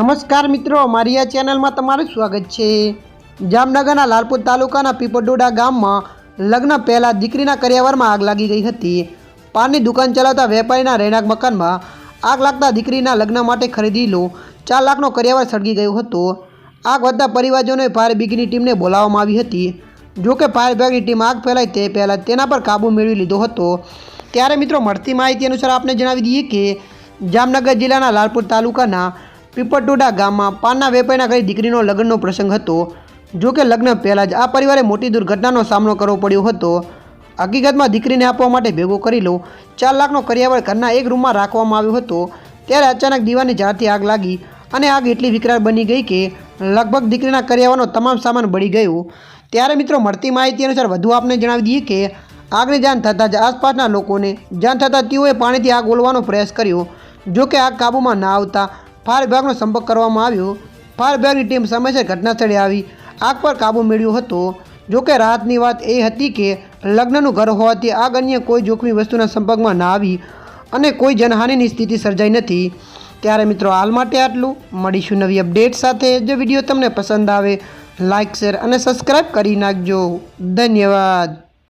નમસ્કાર મિત્રો મારી આ ચેનલમાં તમારું સ્વાગત છે. જામનગરના લાલપુર તાલુકાના પીપડોડા ગામમાં લગ્ન પહેલાં દીકરીના કરિયાવરમાં આગ લાગી ગઈ હતી. પાનની દુકાન ચલાવતા વેપારીના રહેણાંક મકાનમાં આગ લાગતા દીકરીના લગ્ન માટે ખરીદેલો ચાર લાખનો કરિયાવર સળગી ગયો હતો. આગ વધતા પરિવારજનોએ ફાયર બ્રિગેડની ટીમને બોલાવવામાં આવી હતી. જોકે ફાયર બ્રિગેડની ટીમ આગ ફેલાય તે પહેલાં તેના પર કાબૂ મેળવી લીધો હતો. ત્યારે મિત્રો મળતી માહિતી અનુસાર આપને જણાવી દઈએ કે જામનગર જિલ્લાના લાલપુર તાલુકાના પીપળટોડા ગામમાં પાનના વેપારીના ઘરે દીકરીનો લગ્નનો પ્રસંગ હતો. જો કે લગ્ન પહેલાં જ આ પરિવારે મોટી દુર્ઘટનાનો સામનો કરવો પડ્યો હતો. હકીકતમાં દીકરીને આપવા માટે ભેગો કરી લો. ચાર લાખનો કર્યાવર ઘરના એક રૂમમાં રાખવામાં આવ્યો હતો. ત્યારે અચાનક દીવાની ઝાડથી આગ લાગી અને આગ એટલી વિકરાળ બની ગઈ કે લગભગ દીકરીના કરિયાવરનો તમામ સામાન બળી ગયો. ત્યારે મિત્રો મળતી માહિતી અનુસાર વધુ આપને જણાવી દઈએ કે આગની જાણ થતાં જ આસપાસના લોકોને જાણ થતાં તેઓએ પાણીથી આગ ઓલવાનો પ્રયાસ કર્યો. જો કે આગ કાબૂમાં ના આવતા ફાયર વિભાગનો સંપર્ક કરવામાં આવ્યો. ફાયર વિભાગની ટીમ સમયસર ઘટના સ્થળે આવી. આગ પર કાબૂ મેળવ્યો હતો. જોકે રાહતની વાત એ હતી કે, લગ્નનું ઘર હોવાથી આગ અન્ય કોઈ જોખમી વસ્તુના સંપર્કમાં ના આવી અને કોઈ જનહાનિની સ્થિતિ સર્જાઈ નથી. ત્યારે મિત્રો, હાલ માટે આટલું. મળીશું નવી અપડેટ સાથે. જો વીડિયો તમને પસંદ આવે લાઇક શેર અને સબસ્ક્રાઈબ કરી નાખજો. ધન્યવાદ.